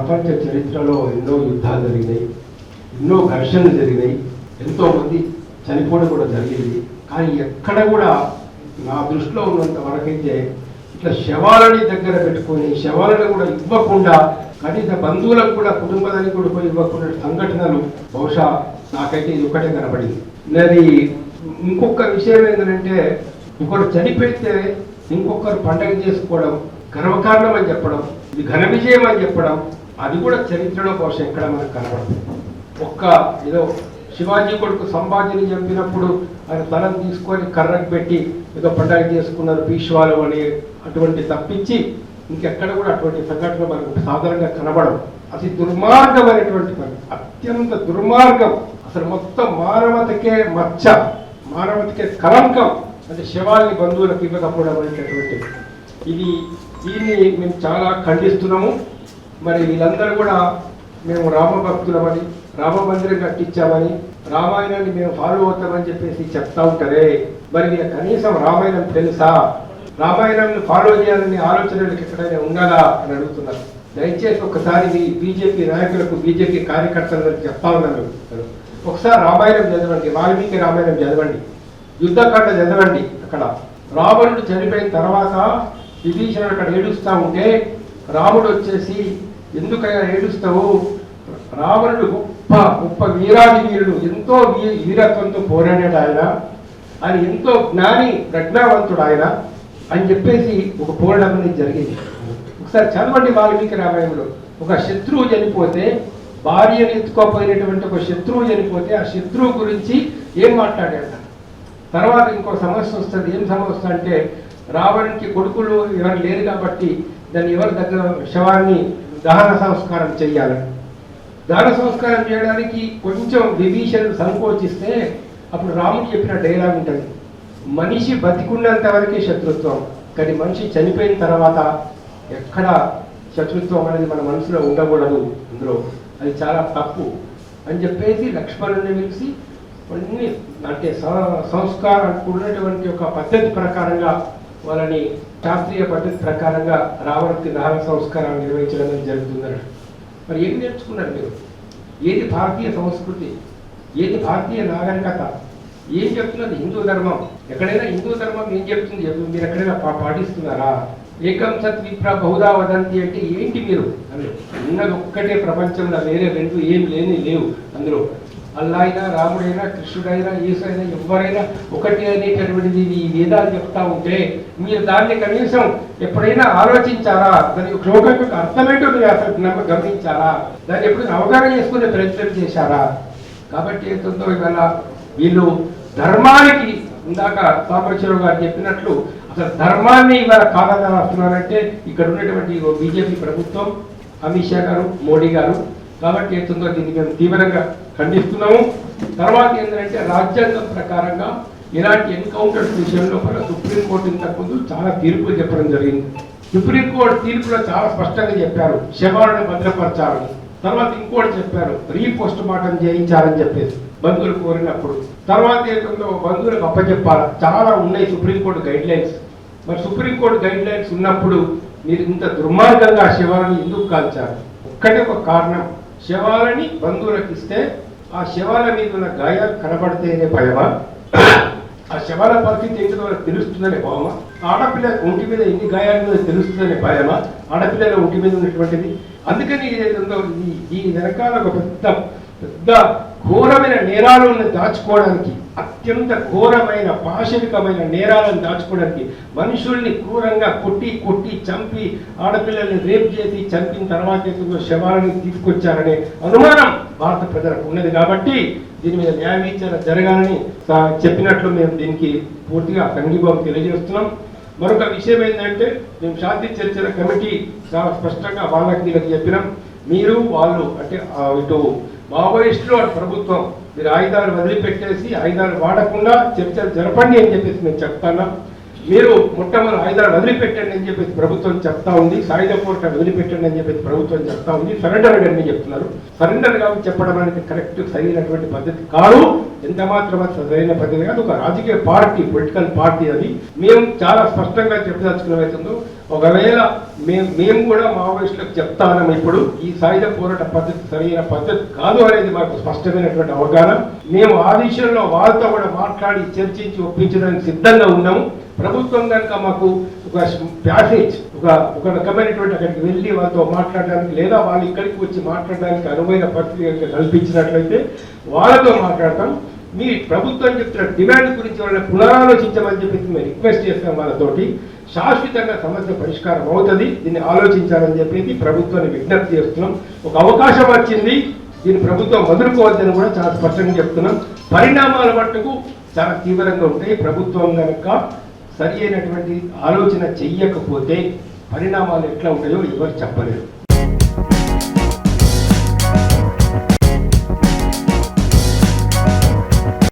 ప్రపంచ చరిత్రలో ఎన్నో యుద్ధాలు జరిగినాయి ఎన్నో ఘర్షణలు జరిగినాయి ఎంతోమంది చనిపోవడం కూడా జరిగింది. కానీ ఎక్కడ కూడా నా దృష్టిలో ఉన్నంత వరకైతే ఇట్లా శవాలని దగ్గర పెట్టుకొని శవాలను కూడా ఇవ్వకుండా కనీస బంధువులకు కూడా కుటుంబానికి కూడా పోయి ఇవ్వకుండా సంఘటనలు బహుశా నాకైతే ఇది ఒకటే కనబడింది. మరి ఇంకొక విషయం ఏంటంటే ఒకరు చనిపెడితే ఇంకొకరు పండగ చేసుకోవడం గర్వకారణం అని చెప్పడం ఇది ఘన విజయం అని చెప్పడం అది కూడా చరిత్రలో బహుశా ఎక్కడ మనకు కనబడదు. ఒక్క ఏదో శివాజీ కొడుకు సంభాజీని చెప్పినప్పుడు ఆయన తలను తీసుకొని కర్రకు పెట్టి ఏదో పండగ చేసుకున్నారు పీష్వాలు అని అటువంటి తప్పించి ఇంకెక్కడ కూడా అటువంటి సంఘటన మనకు సాధారణంగా కనబడవు. అతి దుర్మార్గమైనటువంటి పని. అత్యంత దుర్మార్గం. అసలు మొత్తం మానవతకే మచ్చ మానవతకే కలంకం అంటే శవాల్ని బంధువులకు ఇవ్వకపోవడం అనేటటువంటి ఇది దీన్ని మేము చాలా ఖండిస్తున్నాము. మరి వీళ్ళందరూ కూడా మేము రామ భక్తులమని రామ మందిరం కట్టించామని రామాయణాన్ని మేము ఫాలో అవుతామని చెప్పేసి చెప్తా ఉంటారే. మరి వీళ్ళ కనీసం రామాయణం తెలుసా? రామాయణాన్ని ఫాలో చేయాలని ఆలోచనలకు ఎక్కడైనా ఉన్నదా అని అడుగుతున్నారు. దయచేసి ఒకసారి మీ బీజేపీ నాయకులకు బీజేపీ కార్యకర్తలకు చెప్తా ఉన్నాను ఒకసారి రామాయణం చదవండి వాల్మీకి రామాయణం చదవండి యుద్ధకాండ చదవండి అక్కడ. రావణుడు చనిపోయిన తర్వాత విభీషణుడు అక్కడ ఏడుస్తూ ఉంటే రాముడు వచ్చేసి ఎందుకైనా ఏడుస్తావు? రావణుడు గొప్ప గొప్ప వీరాది వీరుడు ఎంతో వీ- వీరత్వంతో పోరాడాడు ఆయన. ఆయన ఎంతో జ్ఞాని ప్రజ్ఞావంతుడు ఆయన అని చెప్పేసి ఒక పోరాటం అనేది జరిగింది. ఒకసారి చదవండి వాల్మీకి రామాయణంలో. ఒక శత్రువు చనిపోతే భార్యను ఎత్తుకోపోయినటువంటి ఒక శత్రువు చనిపోతే ఆ శత్రువు గురించి ఏం మాట్లాడాడు? తర్వాత ఇంకో సమస్య వస్తుంది. ఏం సమస్య అంటే రావణునికి కొడుకులు ఎవరు లేరు కాబట్టి దాని ఎవరి దగ్గర శవాన్ని దహన సంస్కారం చేయాలి దహన సంస్కారం చేయడానికి కొంచెం విభీషణుడు సంకోచిస్తే అప్పుడు రాముడు చెప్పిన డైలాగ్ ఉంటుంది. మనిషి బతికున్నంత వరకే శత్రుత్వం కానీ మనిషి చనిపోయిన తర్వాత ఎక్కడ శత్రుత్వం అనేది మన మనసులో ఉండకూడదు అందులో అది చాలా తప్పు అని చెప్పేసి లక్ష్మణుని పిలిచి కొన్ని అంటే సంస్కారం ఉన్నటువంటి ఒక పద్ధతి ప్రకారంగా వాళ్ళని శాస్త్రీయ పద్ధతి ప్రకారంగా రావణకి దహన సంస్కారాలు నిర్వహించడం జరుగుతుందన్నాడు మరి ఏం నేర్చుకున్నారు మీరు? ఏది భారతీయ సంస్కృతి? ఏది భారతీయ నాగరికత? ఏం చెప్తున్నది హిందూ ధర్మం? ఎక్కడైనా హిందూ ధర్మం ఏం చెప్తుంది? మీరు ఎక్కడైనా పాటిస్తున్నారా? ఏకం సత్ విప్ర బహుదా వదంతి అంటే ఏంటి మీరు? అందులో ఉన్నది ఒక్కటే ప్రపంచంలో వేరే రెండు ఏం లేని లేవు అందులో. అల్లా అయినా రాముడైనా కృష్ణుడైనా యేసు అయినా ఎవరైనా ఒకటి అనేటటువంటిది ఈ వేదాలు చెప్తా ఉంటే మీరు దాన్ని కనీసం ఎప్పుడైనా ఆలోచించారా? దాని శ్లోకం యొక్క అర్థమేంటో మీరు అసలు గమనించారా? దాన్ని ఎప్పుడు అవగాహన చేసుకునే ప్రయత్నం చేశారా? కాబట్టి ఏంటుందో ఇవాళ వీళ్ళు ధర్మానికి ఇందాక సాంబశివరావు గారు చెప్పినట్లు అసలు ధర్మాన్ని ఇవాళ కాదని వస్తున్నారంటే ఇక్కడ ఉన్నటువంటి బీజేపీ ప్రభుత్వం అమిత్ షా గారు మోడీ గారు కాబట్టి ఏంటుందో దీన్ని మేము తీవ్రంగా ఖండిస్తున్నాము. తర్వాత ఏంటంటే రాజ్యాంగం ప్రకారంగా ఇలాంటి ఎన్కౌంటర్స్ విషయంలో కూడా సుప్రీంకోర్టు ఇంతకుముందు చాలా తీర్పులు చెప్పడం జరిగింది. సుప్రీంకోర్టు తీర్పులో చాలా స్పష్టంగా చెప్పారు. శవాలను భద్రపరచాలని. తర్వాత ఇంకోటి చెప్పారు. రీపోస్ట్ మార్టం చేయించాలని చెప్పేసి బంధువులు కోరినప్పుడు. తర్వాత ఏంటంటే బంధువులకు అప్పచెప్పాలి చాలా ఉన్నాయి సుప్రీంకోర్టు గైడ్ లైన్స్ మరి సుప్రీంకోర్టు గైడ్ లైన్స్ ఉన్నప్పుడు మీరు ఇంత దుర్మార్గంగా శివాలను శవాలను ఎందుకు కాల్చారు? ఒక్కటే ఒక కారణం. శవాలని బంధువులకు ఇస్తే ఆ శవాల మీద ఉన్న గాయాలు కనబడితేనే భయమా? ఆ శవాల పరిస్థితి ఏంటో వాళ్ళకి తెలుస్తుందనే భావమా? ఆడపిల్ల ఒంటి మీద ఎన్ని గాయాలు మీద తెలుస్తుందనే భయమా? ఆడపిల్లల ఒంటి మీద ఉన్నటువంటిది? అందుకని ఈ వెనకాల ఒక పెద్ద పెద్ద ఘోరమైన నేరాలను దాచుకోవడానికి అత్యంత ఘోరమైన పాశవికమైన నేరాలను దాచుకోవడానికి మనుషుల్ని క్రూరంగా కొట్టి కొట్టి చంపి ఆడపిల్లల్ని రేప్ చేసి చంపిన తర్వాత ఏదో శవాలను తీసుకొచ్చారనే అనుమానం భారత ప్రజలకు ఉన్నది కాబట్టి దీని మీద న్యాయ విచారణ జరగాలని చెప్పినట్లు మేము దీనికి పూర్తిగా సంఘీభావం తెలియజేస్తున్నాం. మరొక విషయం ఏంటంటే మేము శాంతి చర్చల కమిటీ చాలా స్పష్టంగా వాళ్ళకి వీళ్ళకి చెప్పినాం. మీరు వాళ్ళు అంటే ఇటు మావోయిస్టులు అటు ప్రభుత్వం మీరు ఆయుధాలు వదిలిపెట్టేసి ఆయుధాలు వాడకుండా చర్చలు జరపండి అని చెప్పేసి మేము చెప్తున్నాం మీరు మొట్టమొదటి ఆయుధాలు వదిలిపెట్టండి అని చెప్పేసి ప్రభుత్వం చెప్తా ఉంది. సాయుధ పోరాటం వదిలిపెట్టండి అని చెప్పేసి ప్రభుత్వం చెప్తా ఉంది. సరెండర్ అని చెప్తున్నారు. సరెండర్ కాబట్టి చెప్పడం అనేది కరెక్ట్ సరైనటువంటి పద్ధతి కాదు. ఎంత మాత్రం సరైన పద్ధతి కాదు ఒక రాజకీయ పార్టీ పొలిటికల్ పార్టీ అది. మేము చాలా స్పష్టంగా చెప్పదలుచుకున్నవైతుందో ఒకవేళ మేము మేము కూడా మావోయిస్టులకు చెప్తానం ఇప్పుడు ఈ సాయుధ పోరాట పద్ధతి సరైన పద్ధతి కాదు అనేది మాకు స్పష్టమైనటువంటి అవగాహన. మేము ఆ విషయంలో వాళ్ళతో కూడా మాట్లాడి చర్చించి ఒప్పించడానికి సిద్ధంగా ఉన్నాము. ప్రభుత్వం కనుక మాకు ఒక ప్యాసేజ్ ఒక ఒక రకమైనటువంటి అక్కడికి వెళ్ళి వాళ్ళతో మాట్లాడడానికి లేదా వాళ్ళు ఇక్కడికి వచ్చి మాట్లాడడానికి అనువైన పరిస్థితి కల్పించినట్లయితే వాళ్ళతో మాట్లాడతాం. మీ ప్రభుత్వం చెప్తున్న డిమాండ్ గురించి వాళ్ళని పునరాలోచించమని చెప్పి మేము రిక్వెస్ట్ చేస్తాం వాళ్ళతోటి. శాశ్వతంగా సమస్య పరిష్కారం అవుతుంది. దీన్ని ఆలోచించాలని చెప్పేసి ప్రభుత్వాన్ని విజ్ఞప్తి చేస్తున్నాం. ఒక అవకాశం వచ్చింది. దీన్ని ప్రభుత్వం వదులుకోవద్దని కూడా చాలా స్పష్టంగా చెప్తున్నాం. పరిణామాల మట్టుకు చాలా తీవ్రంగా ఉంటాయి. ప్రభుత్వం కనుక సరి అయినటువంటి ఆలోచన చెయ్యకపోతే పరిణామాలు ఎట్లా ఉంటాయో ఎవరు చెప్పలేరు.